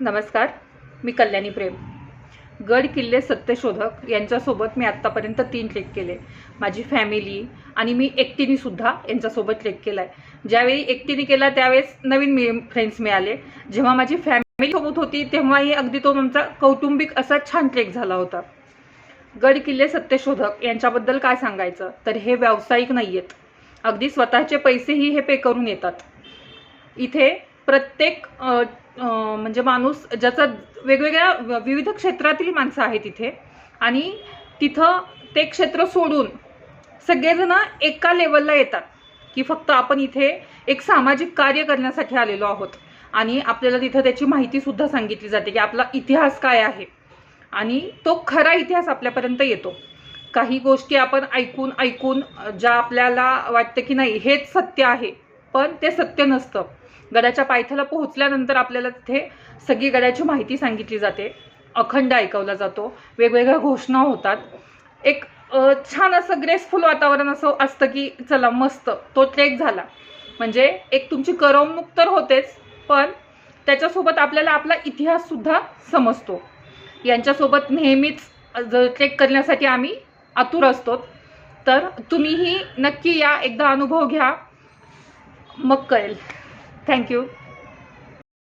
नमस्कार मी कल्याणी प्रेम. गड किल्ले सत्यशोधक यांच्यासोबत मी आत्तापर्यंत तीन ट्रेक केले. माझी फॅमिली आणि मी एकटीने सुद्धा यांच्यासोबत ट्रेक केला आहे ज्यावेळी एकटीने केला त्यावेळेस नवीन मी फ्रेंड्स मिळाले. जेव्हा माझी फॅमिली सोबत होती तेव्हाही अगदी तो आमचा कौटुंबिक असा छान ट्रेक झाला होता. गड किल्ले सत्यशोधक यांच्याबद्दल काय सांगायचं? तर हे व्यावसायिक नाही आहेत अगदी स्वतःचे पैसेही हे पे करून येतात. इथे प्रत्येक म्हणजे माणूस ज्याचा वेगवेगळ्या विविध क्षेत्रातील माणसं आहेत तिथे आणि तिथं ते क्षेत्र सोडून सगळेजण एका लेवलला येतात की फक्त आपण इथे एक सामाजिक कार्य करण्यासाठी आलेलो आहोत. आणि आपल्याला तिथं त्याची माहिती सुद्धा सांगितली जाते की आपला इतिहास काय आहे. आणि तो खरा इतिहास आपल्यापर्यंत येतो. काही गोष्टी आपण ऐकून ऐकून ज्या आपल्याला वाटतं की नाही हेच सत्य आहे. पण ते सत्य नसतं. गडाच्या पायथ्याला पोहोचल्यानंतर आपल्याला तिथे सगळी गडाची माहिती सांगितली जाते. अखंड ऐकवला जातो. वेगवेगळ्या घोषणा होतात. एक छान असं ग्रेसफुल वातावरण असं असतं की चला मस्त तो ट्रेक झाला. म्हणजे एक तुमची करमणूक तर होतेच पण त्याच्यासोबत आपल्याला आपला इतिहाससुद्धा समजतो. यांच्यासोबत नेहमीच ट्रेक करण्यासाठी आम्ही आतुर असतो. तर तुम्हीही नक्की या एकदा अनुभव घ्या. मग कळेल. Thank you.